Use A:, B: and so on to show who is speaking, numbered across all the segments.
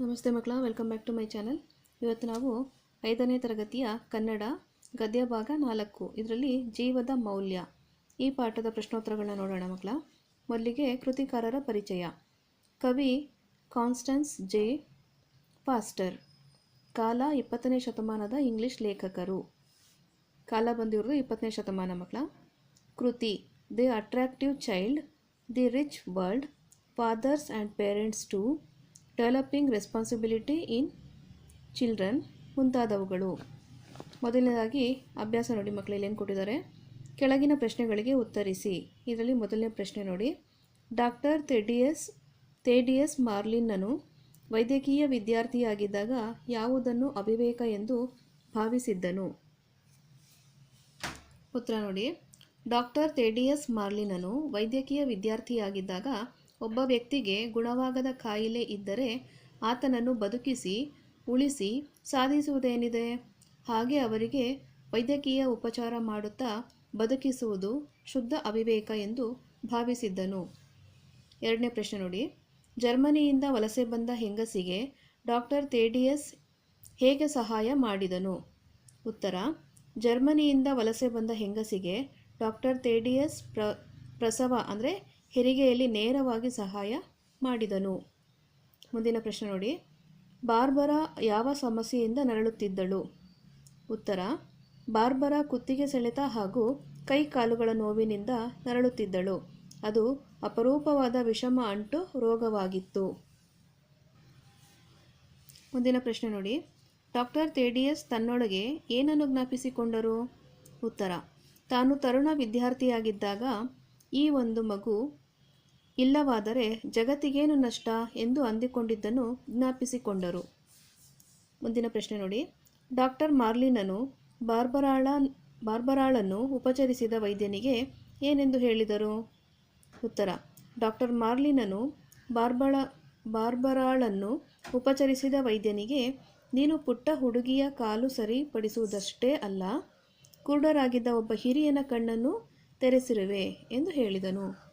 A: ನಮಸ್ತೆ ಮಕ್ಕಳ, welcome back to my channel. ಇವತ್ತು ನಾವು ಐದನೇ ತರಗತಿಯ ಕನ್ನಡ ಗದ್ಯ ಭಾಗ ನಾಲ್ಕು, ಇದರಲ್ಲಿ ಜೀವದ ಮೌಲ್ಯ. ಈ ಪಾಠದ ಪ್ರಶ್ನೋತ್ತರಗಳನ್ನ ನೋಡೋಣ ಮಕ್ಕಳ. ಮೊದಲಿಗೆ ಕೃತಿಕಾರರ ಪರಿಚಯ. ಕವಿ ಕಾನ್ಸ್ಟನ್ಸ್ ಜೆ. ಫಾಸ್ಟರ್. ಕಾಲ ಇಪ್ಪತ್ತನೇ ಶತಮಾನದ ಇಂಗ್ಲಿಷ್ ಲೇಖಕರು. ಕಾಲ ಬಂದಿರೋದು ಇಪ್ಪತ್ತನೇ ಶತಮಾನ ಮಕ್ಕಳ. ಕೃತಿ, the attractive child, the rich world, fathers and parents to developing responsibility in children ಮುಂತಾದವುಗಳು. ಮೊದಲನೇದಾಗಿ ಅಭ್ಯಾಸ ನೋಡಿ ಮಕ್ಕಳಲ್ಲಿ ಏನು ಕೊಟ್ಟಿದ್ದಾರೆ. ಕೆಳಗಿನ ಪ್ರಶ್ನೆಗಳಿಗೆ ಉತ್ತರಿಸಿ. ಇದರಲ್ಲಿ ಮೊದಲನೇ ಪ್ರಶ್ನೆ ನೋಡಿ. ಡಾಕ್ಟರ್ ತೆಡಿಯಸ್ ತೇಡಿಯಸ್ ಮಾರ್ಲಿನ್ನನು ವೈದ್ಯಕೀಯ ವಿದ್ಯಾರ್ಥಿಯಾಗಿದ್ದಾಗ ಯಾವುದನ್ನು ಅವಿವೇಕ ಎಂದು ಭಾವಿಸಿದ್ದನು? ಉತ್ತರ ನೋಡಿ. ಡಾಕ್ಟರ್ ತೇಡಿಯಸ್ ಮಾರ್ಲಿನನು ವೈದ್ಯಕೀಯ ವಿದ್ಯಾರ್ಥಿಯಾಗಿದ್ದಾಗ ಒಬ್ಬ ವ್ಯಕ್ತಿಗೆ ಗುಣವಾಗದ ಕಾಯಿಲೆ ಇದ್ದರೆ ಆತನನ್ನು ಬದುಕಿಸಿ, ಉಳಿಸಿ ಸಾಧಿಸುವುದೇನಿದೆ? ಹಾಗೆ ಅವರಿಗೆ ವೈದ್ಯಕೀಯ ಉಪಚಾರ ಮಾಡುತ್ತಾ ಬದುಕಿಸುವುದು ಶುದ್ಧ ಅವಿವೇಕ ಎಂದು ಭಾವಿಸಿದ್ದನು. ಎರಡನೇ ಪ್ರಶ್ನೆ ನೋಡಿ. ಜರ್ಮನಿಯಿಂದ ವಲಸೆ ಬಂದ ಹೆಂಗಸಿಗೆ ಡಾಕ್ಟರ್ ತೇಡಿಯಸ್ ಹೇಗೆ ಸಹಾಯ ಮಾಡಿದನು? ಉತ್ತರ, ಜರ್ಮನಿಯಿಂದ ವಲಸೆ ಬಂದ ಹೆಂಗಸಿಗೆ ಡಾಕ್ಟರ್ ತೇಡಿಯಸ್ ಪ್ರ, ಪ್ರಸವ ಅಂದರೆ ಹೆರಿಗೆಯಲ್ಲಿ ನೇರವಾಗಿ ಸಹಾಯ ಮಾಡಿದನು. ಮುಂದಿನ ಪ್ರಶ್ನೆ ನೋಡಿ. ಬಾರ್ಬರ ಯಾವ ಸಮಸ್ಯೆಯಿಂದ ನರಳುತ್ತಿದ್ದಳು? ಉತ್ತರ, ಬಾರ್ಬರ ಕುತ್ತಿಗೆ ಸೆಳೆತ ಹಾಗೂ ಕೈ ಕಾಲುಗಳ ನೋವಿನಿಂದ ನರಳುತ್ತಿದ್ದಳು. ಅದು ಅಪರೂಪವಾದ ವಿಷಮ ಅಂಟು ರೋಗವಾಗಿತ್ತು. ಮುಂದಿನ ಪ್ರಶ್ನೆ ನೋಡಿ. ಡಾಕ್ಟರ್ ತೇಡಿಯಸ್ ತನ್ನೊಳಗೆ ಏನನ್ನು ಜ್ಞಾಪಿಸಿಕೊಂಡರು? ಉತ್ತರ, ತಾನು ತರುಣ ವಿದ್ಯಾರ್ಥಿಯಾಗಿದ್ದಾಗ ಈ ಒಂದು ಮಗು ಇಲ್ಲವಾದರೆ ಜಗತ್ತಿಗೇನು ನಷ್ಟ ಎಂದು ಅಂದುಕೊಂಡಿದ್ದನ್ನು ಜ್ಞಾಪಿಸಿಕೊಂಡರು. ಮುಂದಿನ ಪ್ರಶ್ನೆ ನೋಡಿ. ಡಾಕ್ಟರ್ ಮಾರ್ಲಿನನು ಬಾರ್ಬರಾಳ, ಬಾರ್ಬರಾಳನ್ನು ಉಪಚರಿಸಿದ ವೈದ್ಯನಿಗೆ ಏನೆಂದು ಹೇಳಿದರು? ಉತ್ತರ, ಡಾಕ್ಟರ್ ಮಾರ್ಲಿನನು ಬಾರ್ಬಳ, ಬಾರ್ಬರಾಳನ್ನು ಉಪಚರಿಸಿದ ವೈದ್ಯನಿಗೆ, ನೀನು ಪುಟ್ಟ ಹುಡುಗಿಯ ಕಾಲು ಸರಿಪಡಿಸುವುದಷ್ಟೇ ಅಲ್ಲ, ಕುರುಡರಾಗಿದ್ದ ಒಬ್ಬ ಹಿರಿಯನ ಕಣ್ಣನ್ನು ತೆರೆಸಿರುವೆ ಎಂದು ಹೇಳಿದನು.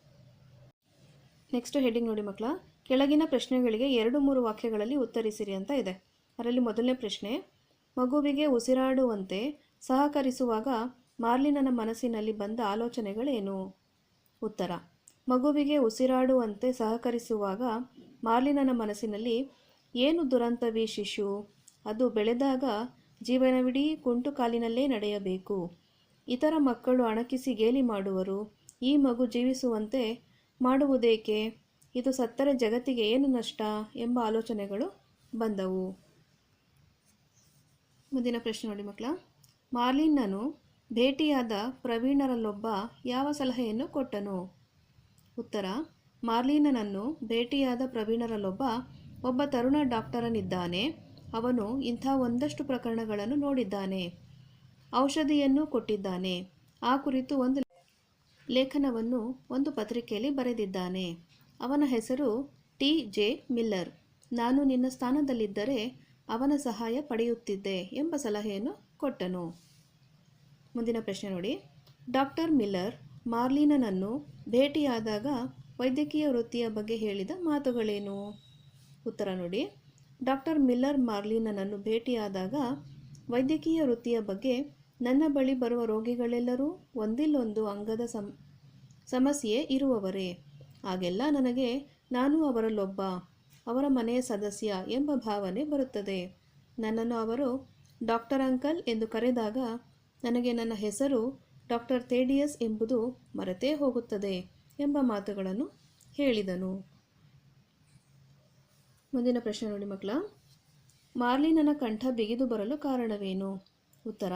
A: ನೆಕ್ಸ್ಟ್ ಹೆಡ್ಡಿಂಗ್ ನೋಡಿ ಮಕ್ಕಳ. ಕೆಳಗಿನ ಪ್ರಶ್ನೆಗಳಿಗೆ ಎರಡು ಮೂರು ವಾಕ್ಯಗಳಲ್ಲಿ ಉತ್ತರಿಸಿರಿ ಅಂತ ಇದೆ. ಅದರಲ್ಲಿ ಮೊದಲನೇ ಪ್ರಶ್ನೆ, ಮಗುವಿಗೆ ಉಸಿರಾಡುವಂತೆ ಸಹಕರಿಸುವಾಗ ಮಾರ್ಲಿನನ ಮನಸ್ಸಿನಲ್ಲಿ ಬಂದ ಆಲೋಚನೆಗಳೇನು? ಉತ್ತರ, ಮಗುವಿಗೆ ಉಸಿರಾಡುವಂತೆ ಸಹಕರಿಸುವಾಗ ಮಾರ್ಲಿನನ ಮನಸ್ಸಿನಲ್ಲಿ ಏನು ದುರಂತವಿ ಶಿಶು? ಅದು ಬೆಳೆದಾಗ ಜೀವನವಿಡೀ ಕುಂಟು ಕಾಲಿನಲ್ಲೇ ನಡೆಯಬೇಕು. ಇತರ ಮಕ್ಕಳು ಅಣಕಿಸಿ ಗೇಲಿ ಮಾಡುವರು. ಈ ಮಗು ಜೀವಿಸುವಂತೆ ಮಾಡುವುದೇಕೆ? ಇದು ಸತ್ತರೆ ಜಗತ್ತಿಗೆ ಏನು ನಷ್ಟ? ಎಂಬ ಆಲೋಚನೆಗಳು ಬಂದವು. ಮುಂದಿನ ಪ್ರಶ್ನೆ ನೋಡಿ ಮಕ್ಕಳ. ಮಾರ್ಲಿನ್ನನು ಭೇಟಿಯಾದ ಪ್ರವೀಣರಲ್ಲೊಬ್ಬ ಯಾವ ಸಲಹೆಯನ್ನು ಕೊಟ್ಟನು? ಉತ್ತರ ಮಾರ್ಲಿನನನ್ನು ಭೇಟಿಯಾದ ಪ್ರವೀಣರಲ್ಲೊಬ್ಬ ಒಬ್ಬ ತರುಣ ಡಾಕ್ಟರನಿದ್ದಾನೆ. ಅವನು ಇಂಥ ಒಂದಷ್ಟು ಪ್ರಕರಣಗಳನ್ನು ನೋಡಿದ್ದಾನೆ. ಔಷಧಿಯನ್ನು ಕೊಟ್ಟಿದ್ದಾನೆ. ಆ ಕುರಿತು ಒಂದು ಲೇಖನವನ್ನು ಒಂದು ಪತ್ರಿಕೆಯಲ್ಲಿ ಬರೆದಿದ್ದಾನೆ. ಅವನ ಹೆಸರು ಟಿ. ಜೆ. ಮಿಲ್ಲರ್. ನಾನು ನಿನ್ನ ಸ್ಥಾನದಲ್ಲಿದ್ದರೆ ಅವನ ಸಹಾಯ ಪಡೆಯುತ್ತಿದ್ದೆ ಎಂಬ ಸಲಹೆಯನ್ನು ಕೊಟ್ಟನು. ಮುಂದಿನ ಪ್ರಶ್ನೆ ನೋಡಿ. ಡಾಕ್ಟರ್ ಮಿಲ್ಲರ್ ಮಾರ್ಲಿನನನ್ನು ಭೇಟಿಯಾದಾಗ ವೈದ್ಯಕೀಯ ವೃತ್ತಿಯ ಬಗ್ಗೆ ಹೇಳಿದ ಮಾತುಗಳೇನು? ಉತ್ತರ ನೋಡಿ. ಡಾಕ್ಟರ್ ಮಿಲ್ಲರ್ ಮಾರ್ಲಿನನನ್ನು ಭೇಟಿಯಾದಾಗ ವೈದ್ಯಕೀಯ ವೃತ್ತಿಯ ಬಗ್ಗೆ ನನ್ನ ಬಳಿ ಬರುವ ರೋಗಿಗಳೆಲ್ಲರೂ ಒಂದಿಲ್ಲೊಂದು ಅಂಗದ ಸಮ್ ಸಮಸ್ಯೆ ಇರುವವರೇ. ಆಗೆಲ್ಲ ನನಗೆ ನಾನು ಅವರಲ್ಲೊಬ್ಬ, ಅವರ ಮನೆಯ ಸದಸ್ಯ ಎಂಬ ಭಾವನೆ ಬರುತ್ತದೆ. ನನ್ನನ್ನು ಅವರು ಡಾಕ್ಟರ್ ಅಂಕಲ್ ಎಂದು ಕರೆದಾಗ ನನಗೆ ನನ್ನ ಹೆಸರು ಡಾಕ್ಟರ್ ತೇಡಿಯಸ್ ಎಂಬುದು ಮರೆತೇ ಹೋಗುತ್ತದೆ ಎಂಬ ಮಾತುಗಳನ್ನು ಹೇಳಿದನು. ಮುಂದಿನ ಪ್ರಶ್ನೆ ನೋಡಿ ಮಕ್ಕಳ. ಮಾರ್ಲಿನನ ಕಂಠ ಬಿಗಿದು ಬರಲು ಕಾರಣವೇನು? ಉತ್ತರ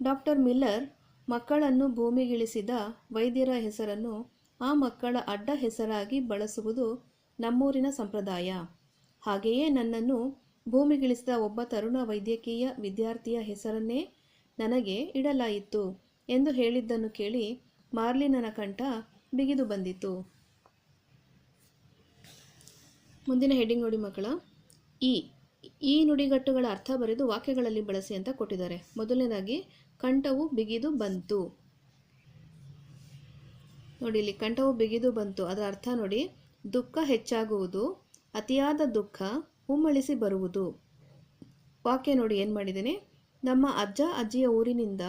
A: ಡಾಕ್ಟರ್ ಮಿಲ್ಲರ್ ಮಕ್ಕಳನ್ನು ಭೂಮಿಗಿಳಿಸಿದ ವೈದ್ಯರ ಹೆಸರನ್ನು ಆ ಮಕ್ಕಳ ಅಡ್ಡ ಹೆಸರಾಗಿ ಬಳಸುವುದು ನಮ್ಮೂರಿನ ಸಂಪ್ರದಾಯ. ಹಾಗೆಯೇ ನನ್ನನ್ನು ಭೂಮಿಗಿಳಿಸಿದ ಒಬ್ಬ ತರುಣ ವೈದ್ಯಕೀಯ ವಿದ್ಯಾರ್ಥಿಯ ಹೆಸರನ್ನೇ ನನಗೆ ಇಡಲಾಯಿತು ಎಂದು ಹೇಳಿದ್ದನ್ನು ಕೇಳಿ ಮಾರ್ಲಿನನ ಕಂಠ ಬಿಗಿದು ಬಂದಿತು. ಮುಂದಿನ ಹೆಡ್ಡಿಂಗ್ ನೋಡಿ ಮಕ್ಕಳ. ಈ ಈ ನುಡಿಗಟ್ಟುಗಳ ಅರ್ಥ ಬರೆದು ವಾಕ್ಯಗಳಲ್ಲಿ ಬಳಸಿ ಅಂತ ಕೊಟ್ಟಿದ್ದಾರೆ. ಮೊದಲನೇದಾಗಿ ಕಂಠವು ಬಿಗಿದು ಬಂತು. ನೋಡಿ, ಇಲ್ಲಿ ಕಂಠವು ಬಿಗಿದು ಬಂತು. ಅದರ ಅರ್ಥ ನೋಡಿ, ದುಃಖ ಹೆಚ್ಚಾಗುವುದು, ಅತಿಯಾದ ದುಃಖ ಉಮ್ಮಳಿಸಿ ಬರುವುದು. ವಾಕ್ಯ ನೋಡಿ, ಏನು ಮಾಡಿದ್ದೀನಿ? ನಮ್ಮ ಅಜ್ಜ ಅಜ್ಜಿಯ ಊರಿನಿಂದ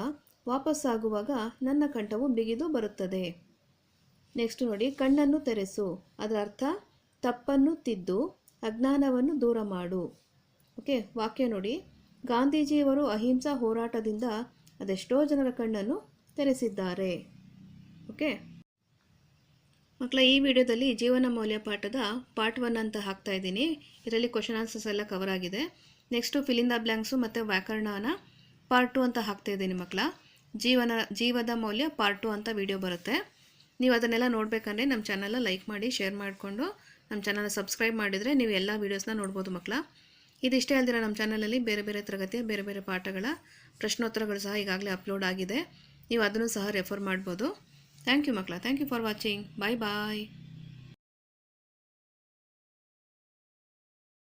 A: ವಾಪಸ್ಸಾಗುವಾಗ ನನ್ನ ಕಂಠವು ಬಿಗಿದು ಬರುತ್ತದೆ. ನೆಕ್ಸ್ಟ್ ನೋಡಿ, ಕಣ್ಣನ್ನು ತೆರೆಸು. ಅದರ ಅರ್ಥ, ತಪ್ಪನ್ನು ತಿದ್ದು ಅಜ್ಞಾನವನ್ನು ದೂರ ಮಾಡು. ಓಕೆ, ವಾಕ್ಯ ನೋಡಿ, ಗಾಂಧೀಜಿಯವರು ಅಹಿಂಸಾ ಹೋರಾಟದಿಂದ ಅದೆಷ್ಟೋ ಜನರ ಕಣ್ಣನ್ನು ತೆರೆಸಿದ್ದಾರೆ. ಓಕೆ? ಮಕ್ಕಳ, ಈ ವಿಡಿಯೋದಲ್ಲಿ ಜೀವನ ಮೌಲ್ಯ ಪಾಠದ ಪಾರ್ಟ್ ಒನ್ ಅಂತ ಹಾಕ್ತಾ ಇದ್ದೀನಿ. ಇದರಲ್ಲಿ ಕ್ವಶನ್ ಆನ್ಸರ್ಸ್ ಎಲ್ಲ ಕವರ್ ಆಗಿದೆ. Next fill in the blanks ಮತ್ತು ವ್ಯಾಕರಣನ ಪಾರ್ಟ್ ಟು ಅಂತ ಹಾಕ್ತಾ ಇದ್ದೀನಿ ಮಕ್ಕಳ. ಜೀವನ, ಜೀವದ ಮೌಲ್ಯ ಪಾರ್ಟ್ ಟು ಅಂತ ವಿಡಿಯೋ ಬರುತ್ತೆ. ನೀವು ಅದನ್ನೆಲ್ಲ ನೋಡಬೇಕಂದ್ರೆ ನಮ್ಮ ಚಾನಲ್ನ ಲೈಕ್ ಮಾಡಿ ಶೇರ್ ಮಾಡಿಕೊಂಡು, ನಮ್ಮ ಚಾನಲ್ನ ಸಬ್ಸ್ಕ್ರೈಬ್ ಮಾಡಿದರೆ ನೀವು ಎಲ್ಲ ವೀಡಿಯೋಸ್ನ ನೋಡ್ಬೋದು ಮಕ್ಕಳ. ಇದಿಷ್ಟೇ ಅಲ್ದಿರ ನಮ್ಮ ಚಾನಲಲ್ಲಿ ಬೇರೆ ಬೇರೆ ತರಗತಿಯ, ಬೇರೆ ಬೇರೆ ಪಾಠಗಳ ಪ್ರಶ್ನೋತ್ತರಗಳು ಸಹ ಈಗಾಗಲೇ ಅಪ್ಲೋಡ್ ಆಗಿದೆ. ನೀವು ಅದನ್ನು ಸಹ ರೆಫರ್ ಮಾಡ್ಬೋದು. ಥ್ಯಾಂಕ್ ಯು ಮಕ್ಕಳ. Thank you for watching bye bye